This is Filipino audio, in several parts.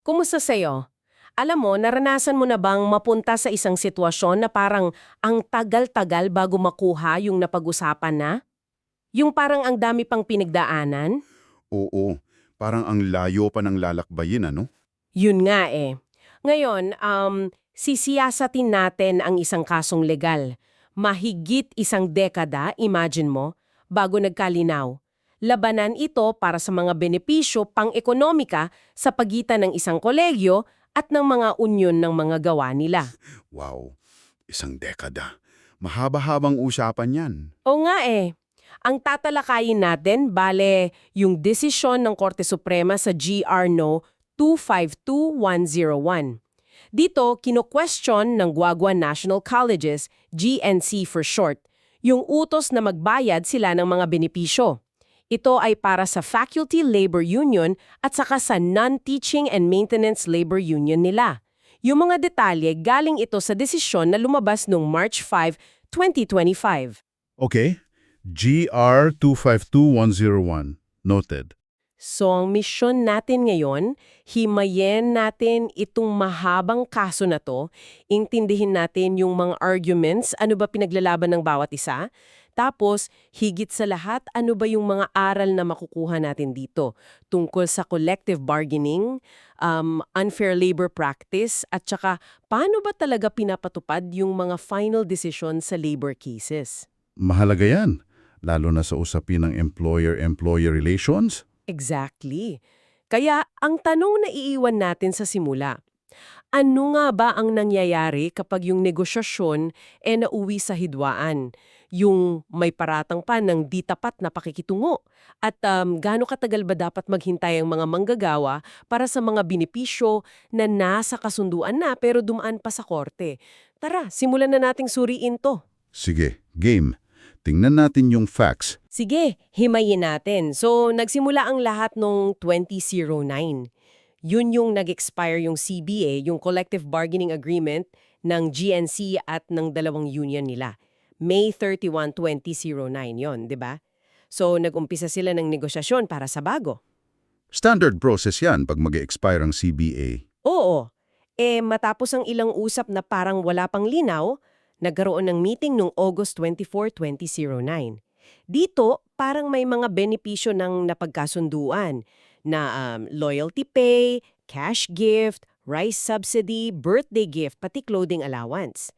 Kumusta sa'yo? Alam mo, naranasan mo na bang mapunta sa isang sitwasyon na parang ang tagal-tagal bago makuha yung napag-usapan na? Yung parang ang dami pang pinagdaanan? Oo, parang ang layo pa ng lalakbayin ano? Yun nga eh. Ngayon, um, sisiyasatin natin ang isang kasong legal. Mahigit isang dekada, imagine mo, bago nagkalinaw. Labanan ito para sa mga benepisyo pang-ekonomika sa pagitan ng isang kolegyo at ng mga unyon ng mga gawa nila. Wow, isang dekada. Mahaba-habang usapan yan. O nga eh. Ang tatalakayin natin, bale, yung desisyon ng Korte Suprema sa GR No 252101. Dito, kino-question ng Guagua National Colleges, GNC for short, yung utos na magbayad sila ng mga benepisyo. Ito ay para sa Faculty Labor Union at saka sa Non-Teaching and Maintenance Labor Union nila. Yung mga detalye galing ito sa desisyon na lumabas noong March 5, 2025. Okay. GR 252101. Noted. So ang misyon natin ngayon, himayin natin itong mahabang kaso na to, intindihin natin yung mga arguments, ano ba pinaglalaban ng bawat isa, tapos higit sa lahat, ano ba yung mga aral na makukuha natin dito tungkol sa collective bargaining, um, unfair labor practice, at saka paano ba talaga pinapatupad yung mga final decision sa labor cases. Mahalaga yan. Lalo na sa usapin ng employer-employer relations. Exactly. Kaya ang tanong na iiwan natin sa simula, ano nga ba ang nangyayari kapag yung negosyasyon e nauwi sa hidwaan? Yung may paratang pa ng di tapat na pakikitungo? At um, gaano katagal ba dapat maghintay ang mga manggagawa para sa mga binipisyo na nasa kasunduan na pero dumaan pa sa korte? Tara, simulan na nating suriin to. Sige, game. Tingnan natin yung facts. Sige, himayin natin. So, nagsimula ang lahat nung 2009. Yun yung nag-expire yung CBA, yung Collective Bargaining Agreement ng GNC at ng dalawang union nila. May 31, 2009 yon, di ba? So, nag-umpisa sila ng negosasyon para sa bago. Standard process yan pag mag expire ang CBA. Oo. Eh, matapos ang ilang usap na parang wala pang linaw, nagkaroon ng meeting noong August 24, 2009. Dito, parang may mga benepisyo ng napagkasunduan na um, loyalty pay, cash gift, rice subsidy, birthday gift, pati clothing allowance.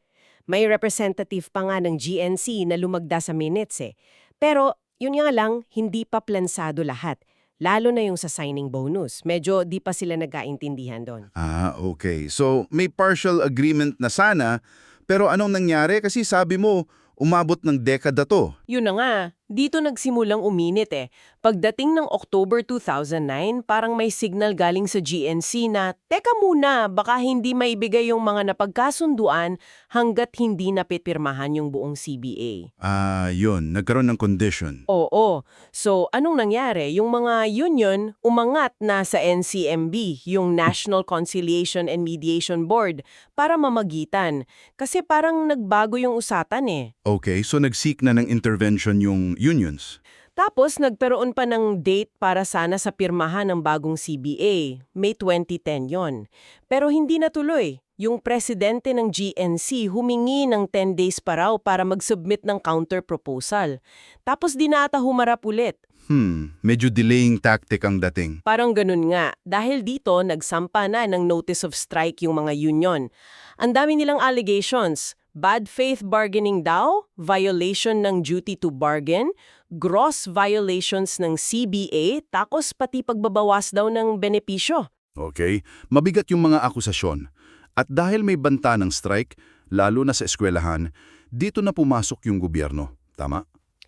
May representative pa nga ng GNC na lumagda sa minutes eh. Pero yun nga lang, hindi pa plansado lahat. Lalo na yung sa signing bonus. Medyo di pa sila nagkaintindihan doon. Ah, okay. So, may partial agreement na sana, pero anong nangyari? Kasi sabi mo, umabot ng dekada to. Yun na nga, dito nagsimulang uminit eh. Pagdating ng October 2009, parang may signal galing sa GNC na, Teka muna, baka hindi maibigay yung mga napagkasunduan hanggat hindi napipirmahan yung buong CBA. Ah, yun. Nagkaroon ng condition. Oo. So, anong nangyari? Yung mga union umangat na sa NCMB, yung National Conciliation and Mediation Board, para mamagitan. Kasi parang nagbago yung usatan eh. Okay, so nag-seek na ng intervention yung unions. Tapos nagkaroon pa ng date para sana sa pirmahan ng bagong CBA, May 2010 yon. Pero hindi natuloy. Yung presidente ng GNC humingi ng 10 days pa raw para mag-submit ng counter-proposal. Tapos di na ata humarap ulit. Hmm, medyo delaying tactic ang dating. Parang ganun nga. Dahil dito, nagsampa na ng notice of strike yung mga union. Ang dami nilang allegations. Bad faith bargaining daw, violation ng duty to bargain, gross violations ng CBA, takos pati pagbabawas daw ng benepisyo. Okay, mabigat yung mga akusasyon. At dahil may banta ng strike, lalo na sa eskwelahan, dito na pumasok yung gobyerno. Tama?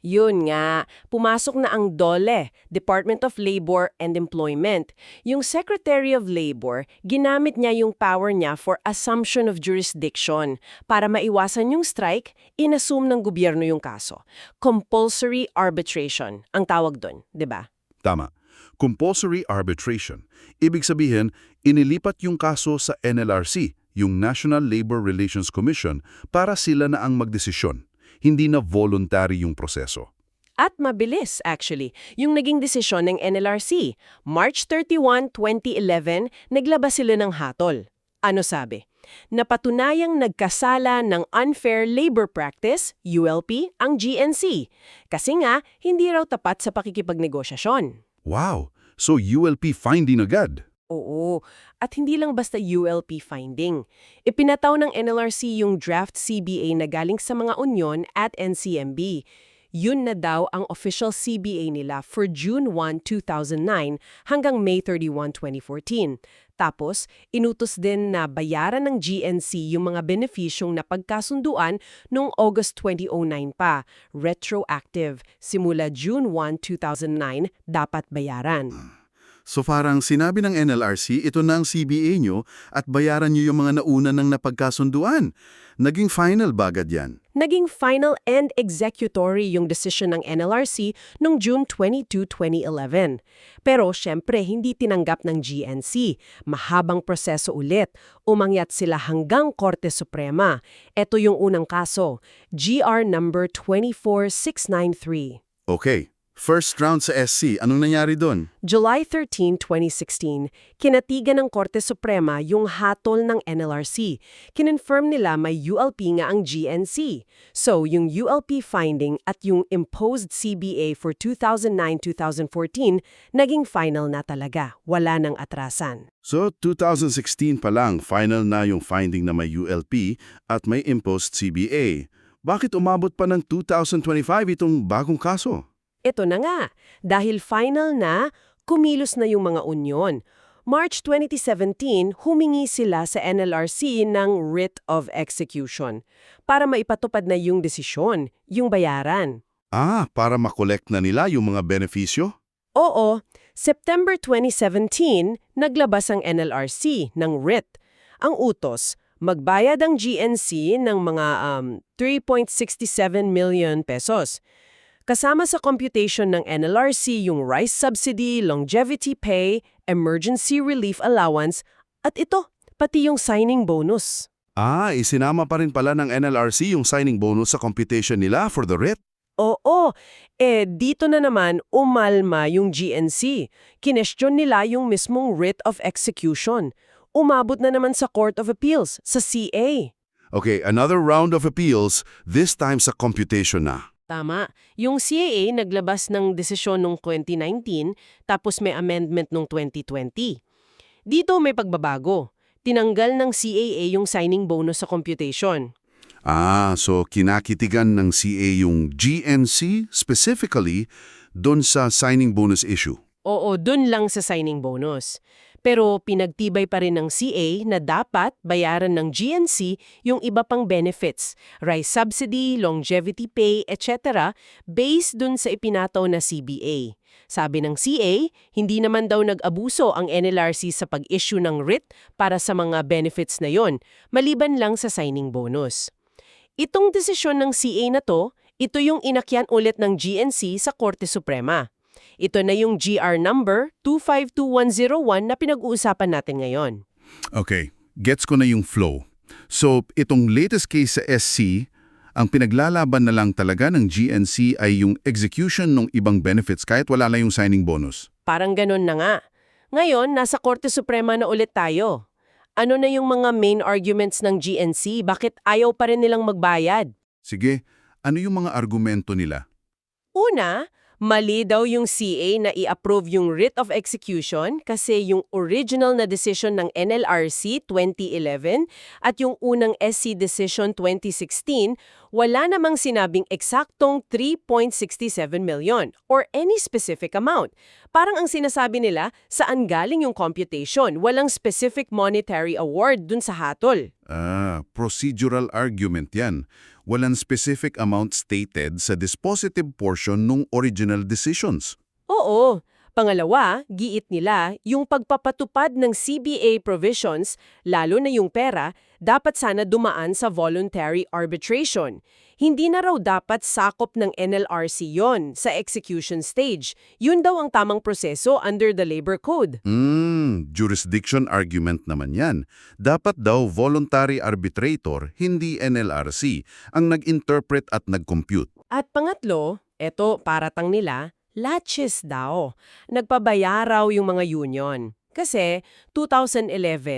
Yun nga, pumasok na ang DOLE, Department of Labor and Employment. Yung Secretary of Labor, ginamit niya yung power niya for assumption of jurisdiction. Para maiwasan yung strike, inassume ng gobyerno yung kaso. Compulsory arbitration, ang tawag doon, 'di ba? Tama. Compulsory arbitration. Ibig sabihin, inilipat yung kaso sa NLRC, yung National Labor Relations Commission, para sila na ang magdesisyon. Hindi na voluntary yung proseso. At mabilis, actually, yung naging desisyon ng NLRC. March 31, 2011, naglabas sila ng hatol. Ano sabi? Napatunayang nagkasala ng unfair labor practice, ULP, ang GNC. Kasi nga, hindi raw tapat sa pakikipagnegosasyon. Wow! So ULP finding agad. Oo, at hindi lang basta ULP finding. Ipinataw ng NLRC yung draft CBA na galing sa mga union at NCMB. Yun na daw ang official CBA nila for June 1, 2009 hanggang May 31, 2014. Tapos, inutos din na bayaran ng GNC yung mga benefisyong napagkasunduan noong August 2009 pa, retroactive. Simula June 1, 2009, dapat bayaran. So parang sinabi ng NLRC, ito na ang CBA nyo at bayaran nyo yung mga nauna ng napagkasunduan. Naging final ba agad yan? Naging final and executory yung decision ng NLRC noong June 22, 2011. Pero syempre hindi tinanggap ng GNC. Mahabang proseso ulit. Umangyat sila hanggang Korte Suprema. Ito yung unang kaso, GR number 24693. Okay. First round sa SC, anong nangyari doon? July 13, 2016, kinatigan ng Korte Suprema yung hatol ng NLRC. Kinonfirm nila may ULP nga ang GNC. So, yung ULP finding at yung imposed CBA for 2009-2014 naging final na talaga. Wala nang atrasan. So 2016 pa lang, final na yung finding na may ULP at may imposed CBA. Bakit umabot pa ng 2025 itong bagong kaso? Ito na nga, dahil final na, kumilos na yung mga unyon. March 2017, humingi sila sa NLRC ng writ of execution para maipatupad na yung desisyon, yung bayaran. Ah, para makolekt na nila yung mga benepisyo? Oo, September 2017, naglabas ang NLRC ng writ. Ang utos, magbayad ang GNC ng mga um, 3.67 million pesos. Kasama sa computation ng NLRC yung rice subsidy, longevity pay, emergency relief allowance, at ito, pati yung signing bonus. Ah, isinama pa rin pala ng NLRC yung signing bonus sa computation nila for the writ? Oo, eh dito na naman umalma yung GNC. Kinestyon nila yung mismong writ of execution. Umabot na naman sa Court of Appeals, sa CA. Okay, another round of appeals, this time sa computation na. Tama. Yung CAA naglabas ng desisyon noong 2019 tapos may amendment noong 2020. Dito may pagbabago. Tinanggal ng CAA yung signing bonus sa computation. Ah, so kinakitigan ng CA yung GNC specifically doon sa signing bonus issue. Oo, dun lang sa signing bonus. Pero pinagtibay pa rin ng CA na dapat bayaran ng GNC yung iba pang benefits, rice subsidy, longevity pay, etc. based dun sa ipinataw na CBA. Sabi ng CA, hindi naman daw nag-abuso ang NLRC sa pag-issue ng writ para sa mga benefits na yon, maliban lang sa signing bonus. Itong desisyon ng CA na to, ito yung inakyan ulit ng GNC sa Korte Suprema. Ito na yung GR number 252101 na pinag-uusapan natin ngayon. Okay, gets ko na yung flow. So, itong latest case sa SC, ang pinaglalaban na lang talaga ng GNC ay yung execution ng ibang benefits kahit wala na yung signing bonus. Parang ganun na nga. Ngayon, nasa Korte Suprema na ulit tayo. Ano na yung mga main arguments ng GNC? Bakit ayaw pa rin nilang magbayad? Sige, ano yung mga argumento nila? Una, mali daw yung CA na i-approve yung writ of execution kasi yung original na decision ng NLRC 2011 at yung unang SC decision 2016, wala namang sinabing eksaktong 3.67 million or any specific amount. Parang ang sinasabi nila, saan galing yung computation, walang specific monetary award dun sa hatol. Ah, procedural argument yan. Walang specific amount stated sa dispositive portion ng original decisions. Oo. Pangalawa, giit nila, yung pagpapatupad ng CBA provisions, lalo na yung pera, dapat sana dumaan sa voluntary arbitration. Hindi na raw dapat sakop ng NLRC yon sa execution stage. Yun daw ang tamang proseso under the Labor Code. Hmm, jurisdiction argument naman yan. Dapat daw voluntary arbitrator, hindi NLRC, ang nag-interpret at nag-compute. At pangatlo, Eto, paratang nila, latches daw. Nagpabaya raw yung mga union. Kasi 2011,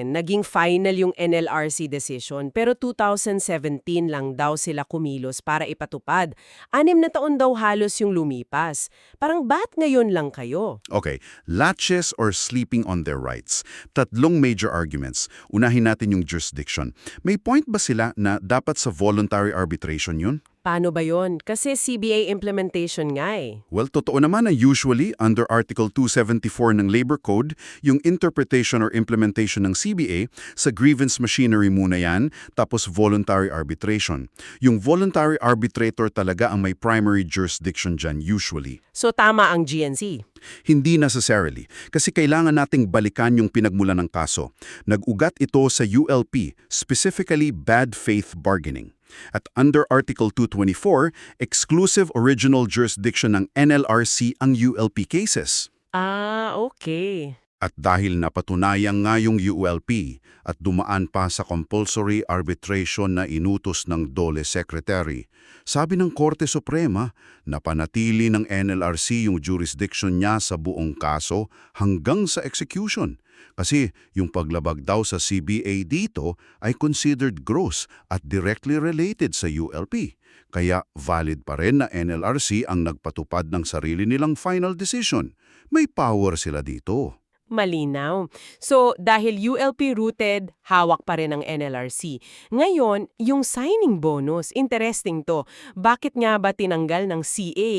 naging final yung NLRC decision pero 2017 lang daw sila kumilos para ipatupad. Anim na taon daw halos yung lumipas. Parang ba't ngayon lang kayo? Okay, latches or sleeping on their rights. Tatlong major arguments. Unahin natin yung jurisdiction. May point ba sila na dapat sa voluntary arbitration yun? Paano ba yon? Kasi CBA implementation nga eh. Well, totoo naman na usually, under Article 274 ng Labor Code, yung interpretation or implementation ng CBA, sa grievance machinery muna yan, tapos voluntary arbitration. Yung voluntary arbitrator talaga ang may primary jurisdiction dyan usually. So tama ang GNC. Hindi necessarily, kasi kailangan nating balikan yung pinagmula ng kaso. Nag-ugat ito sa ULP, specifically bad faith bargaining. At under Article 224, exclusive original jurisdiction ng NLRC ang ULP cases. Ah, okay. At dahil napatunayan nga yung ULP at dumaan pa sa compulsory arbitration na inutos ng DOLE Secretary, sabi ng Korte Suprema na panatili ng NLRC yung jurisdiction niya sa buong kaso hanggang sa execution. Kasi yung paglabag daw sa CBA dito ay considered gross at directly related sa ULP. Kaya valid pa rin na NLRC ang nagpatupad ng sarili nilang final decision. May power sila dito. Malinaw. So, dahil ULP-rooted, hawak pa rin ang NLRC. Ngayon, yung signing bonus, interesting to. Bakit nga ba tinanggal ng CA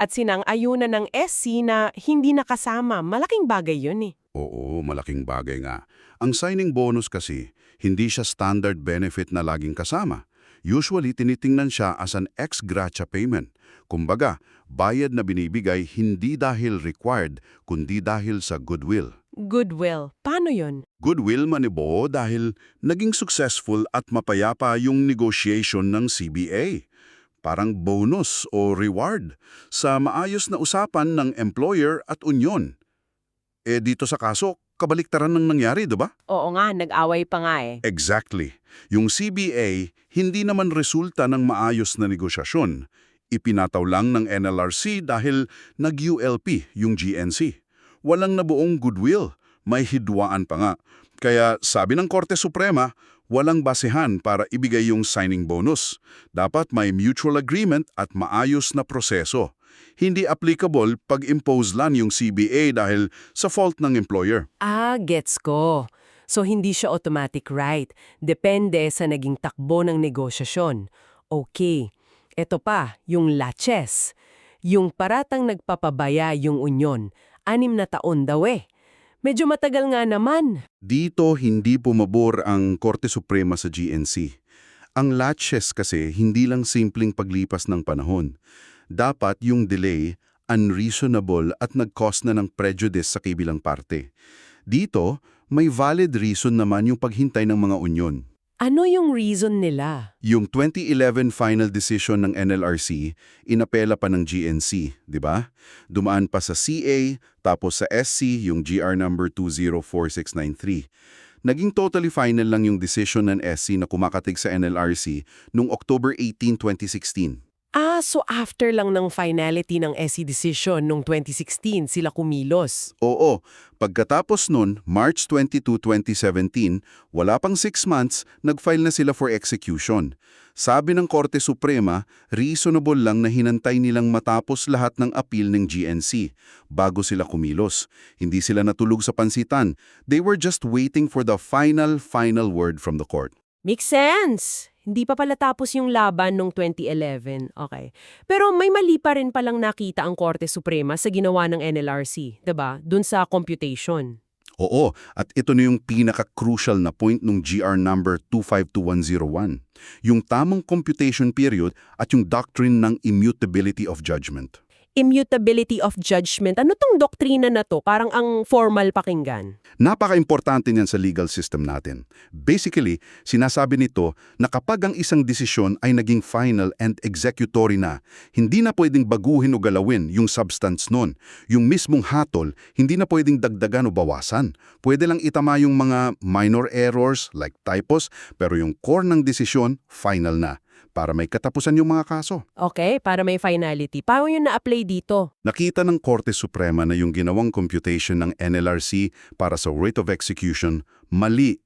at sinang-ayunan ng SC na hindi nakasama? Malaking bagay yun eh. Oo, malaking bagay nga. Ang signing bonus kasi, hindi siya standard benefit na laging kasama. Usually, tinitingnan siya as an ex gratia payment. Kumbaga, bayad na binibigay hindi dahil required, kundi dahil sa goodwill. Goodwill. Paano yun? Goodwill manibo dahil naging successful at mapayapa yung negotiation ng CBA. Parang bonus o reward sa maayos na usapan ng employer at union. Eh dito sa kaso, kabaliktaran ng nangyari, di ba? Oo nga, nag-away pa nga eh. Exactly. Yung CBA, hindi naman resulta ng maayos na negosyasyon. Ipinataw lang ng NLRC dahil nag-ULP yung GNC. Walang nabuong goodwill, may hidwaan pa nga. Kaya sabi ng Korte Suprema, walang basehan para ibigay yung signing bonus. Dapat may mutual agreement at maayos na proseso. Hindi applicable pag impose lang yung CBA dahil sa fault ng employer. Ah, gets ko. So hindi siya automatic right. Depende sa naging takbo ng negosyasyon. Okay. Ito pa, yung latches. Yung paratang nagpapabaya yung unyon. Anim na taon daw eh. Medyo matagal nga naman. Dito hindi pumabor ang Korte Suprema sa GNC. Ang latches kasi hindi lang simpleng paglipas ng panahon. Dapat yung delay unreasonable at nag-cause na ng prejudice sa kabilang parte. Dito, may valid reason naman yung paghintay ng mga unyon. Ano yung reason nila? Yung 2011 final decision ng NLRC, inapela pa ng GNC, di ba? Dumaan pa sa CA, tapos sa SC, yung GR number 204693. Naging totally final lang yung decision ng SC na kumakatig sa NLRC noong October 18, 2016. Ah, so after lang ng finality ng SC decision nung 2016 sila kumilos. Oo, pagkatapos nun, March 22, 2017, wala pang 6 months, nag-file na sila for execution. Sabi ng Korte Suprema, reasonable lang na hinantay nilang matapos lahat ng appeal ng GNC bago sila kumilos. Hindi sila natulog sa pansitan. They were just waiting for the final, final word from the court. Makes sense! Hindi pa pala tapos yung laban nung 2011. Okay. Pero may mali pa rin palang nakita ang Korte Suprema sa ginawa ng NLRC, 'di ba? Dun sa computation. Oo, at ito na yung pinaka-crucial na point ng GR number 252101. Yung tamang computation period at yung doctrine ng immutability of judgment. Immutability of judgment. Ano tong doktrina na to? Parang ang formal pakinggan. Napaka-importante niyan sa legal system natin. Basically, sinasabi nito na kapag ang isang desisyon ay naging final and executory na, hindi na pwedeng baguhin o galawin yung substance nun. Yung mismong hatol, hindi na pwedeng dagdagan o bawasan. Pwede lang itama yung mga minor errors like typos, pero yung core ng desisyon, final na. Para may katapusan yung mga kaso. Okay, para may finality. Paano yun na-apply dito? Nakita ng Korte Suprema na yung ginawang computation ng NLRC para sa rate of execution mali.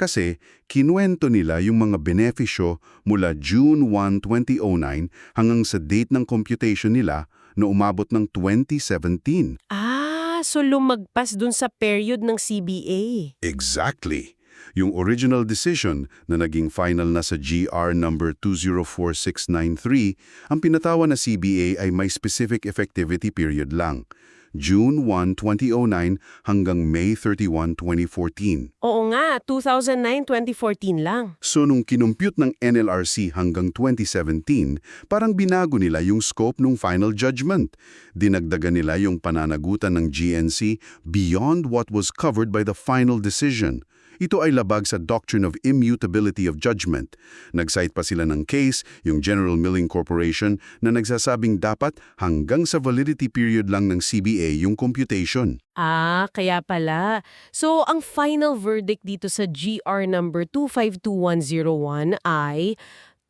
Kasi kinuwento nila yung mga benepisyo mula June 1, 2009 hanggang sa date ng computation nila na umabot ng 2017. Ah, so lumagpas dun sa period ng CBA. Exactly. Yung original decision na naging final na sa GR number 204693, ang pinatawa na CBA ay may specific effectivity period lang. June 1, 2009 hanggang May 31, 2014. Oo nga, 2009-2014 lang. So nung kinumpute ng NLRC hanggang 2017, parang binago nila yung scope ng final judgment. Dinagdagan nila yung pananagutan ng GNC beyond what was covered by the final decision. Ito ay labag sa Doctrine of Immutability of Judgment. Nag-cite pa sila ng case, yung General Milling Corporation, na nagsasabing dapat hanggang sa validity period lang ng CBA yung computation. Ah, kaya pala. So, ang final verdict dito sa GR number 252101 ay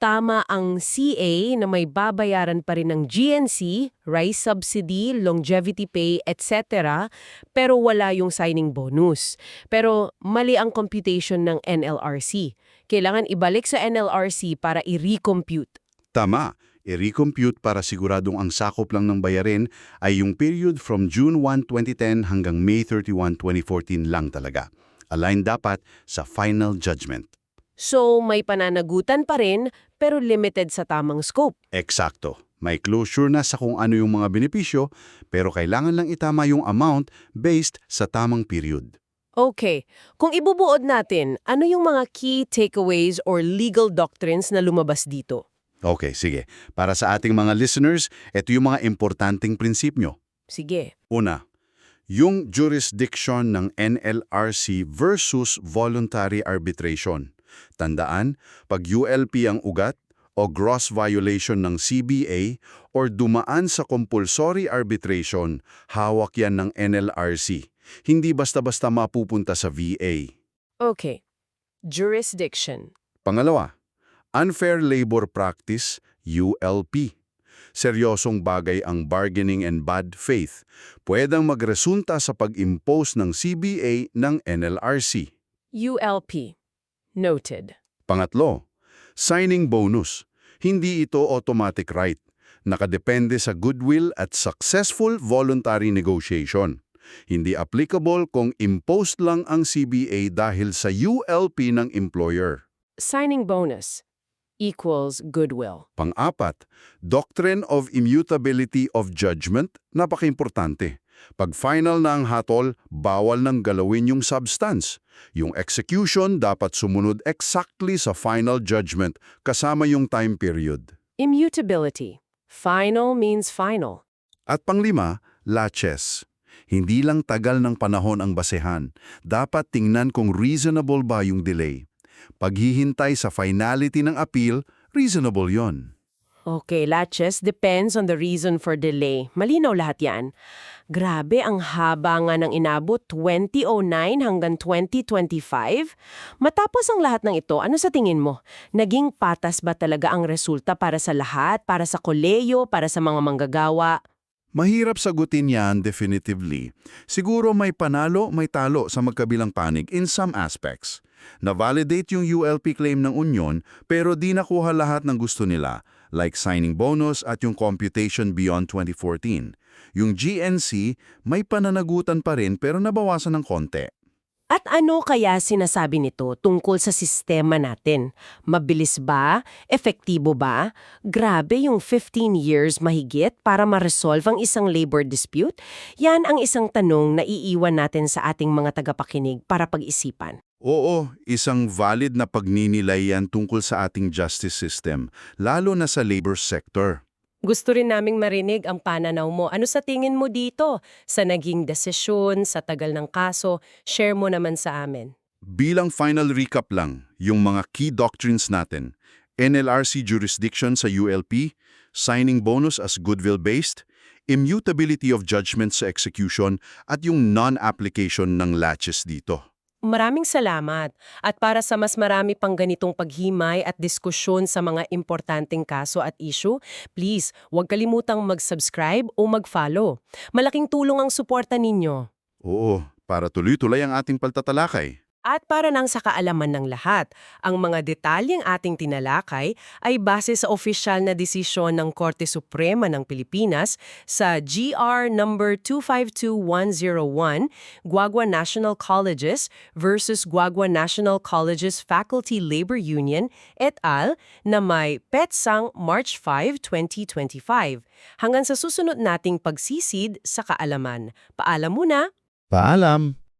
tama ang CA na may babayaran pa rin ng GNC, rice subsidy, longevity pay, etc. pero wala yung signing bonus. Pero mali ang computation ng NLRC. Kailangan ibalik sa NLRC para i-recompute. Tama, i-recompute para siguradong ang sakop lang ng bayarin ay yung period from June 1, 2010 hanggang May 31, 2014 lang talaga. Align dapat sa final judgment. So, may pananagutan pa rin pero limited sa tamang scope. Eksakto. May closure na sa kung ano yung mga benepisyo, pero kailangan lang itama yung amount based sa tamang period. Okay, kung ibubuod natin, ano yung mga key takeaways or legal doctrines na lumabas dito? Okay, sige. Para sa ating mga listeners, ito yung mga importanteng prinsipyo. Sige. Una, yung jurisdiction ng NLRC versus voluntary arbitration. Tandaan, pag ULP ang ugat o gross violation ng CBA or dumaan sa compulsory arbitration, hawak yan ng NLRC. Hindi basta-basta mapupunta sa VA. Okay. Jurisdiction. Pangalawa, unfair labor practice, ULP. Seryosong bagay ang bargaining and bad faith. Pwedeng magresulta sa pag-impose ng CBA ng NLRC. ULP. Noted. Pangatlo, signing bonus. Hindi ito automatic right. Nakadepende sa goodwill at successful voluntary negotiation. Hindi applicable kung imposed lang ang CBA dahil sa ULP ng employer. Signing bonus equals goodwill. Pang-apat, Doctrine of Immutability of Judgment, napaka-importante. Pag final na ang hatol, bawal nang galawin yung substance. Yung execution dapat sumunod exactly sa final judgment kasama yung time period. Immutability. Final means final. At panglima, laches. Hindi lang tagal ng panahon ang basehan. Dapat tingnan kung reasonable ba yung delay. Paghihintay sa finality ng appeal, reasonable yon. Okay, latches depends on the reason for delay. Malinaw lahat yan. Grabe, ang haba nga ng inabot 2009 hanggang 2025. Matapos ang lahat ng ito, ano sa tingin mo? Naging patas ba talaga ang resulta para sa lahat? Para sa koleyo? Para sa mga manggagawa? Mahirap sagutin yan definitively. Siguro may panalo, may talo sa magkabilang panig in some aspects. Na-validate yung ULP claim ng Union pero di nakuha lahat ng gusto nila, like signing bonus at yung computation beyond 2014. Yung GNC, may pananagutan pa rin pero nabawasan ng konti. At ano kaya sinasabi nito tungkol sa sistema natin? Mabilis ba? Epektibo ba? Grabe yung 15 years mahigit para ma-resolve ang isang labor dispute? Yan ang isang tanong na iiwan natin sa ating mga tagapakinig para pag-isipan. Oo, isang valid na pagninilay yan tungkol sa ating justice system, lalo na sa labor sector. Gusto rin naming marinig ang pananaw mo. Ano sa tingin mo dito? Sa naging desisyon, sa tagal ng kaso, share mo naman sa amin. Bilang final recap lang, yung mga key doctrines natin, NLRC jurisdiction sa ULP, signing bonus as goodwill-based, immutability of judgment sa execution, at yung non-application ng latches dito. Maraming salamat. At para sa mas marami pang ganitong paghimay at diskusyon sa mga importanteng kaso at issue, please huwag kalimutang mag-subscribe o mag-follow. Malaking tulong ang suporta ninyo. Oo, para tuloy-tuloy ang ating paltatalakay. At para nang sa kaalaman ng lahat, ang mga detalyeng ating tinalakay ay base sa opisyal na desisyon ng Korte Suprema ng Pilipinas sa GR number 252101, Guagua National Colleges versus Guagua National Colleges Faculty Labor Union et al. na may petsang March 5, 2025. Hanggang sa susunod nating pagsisid sa kaalaman. Paalam muna! Paalam!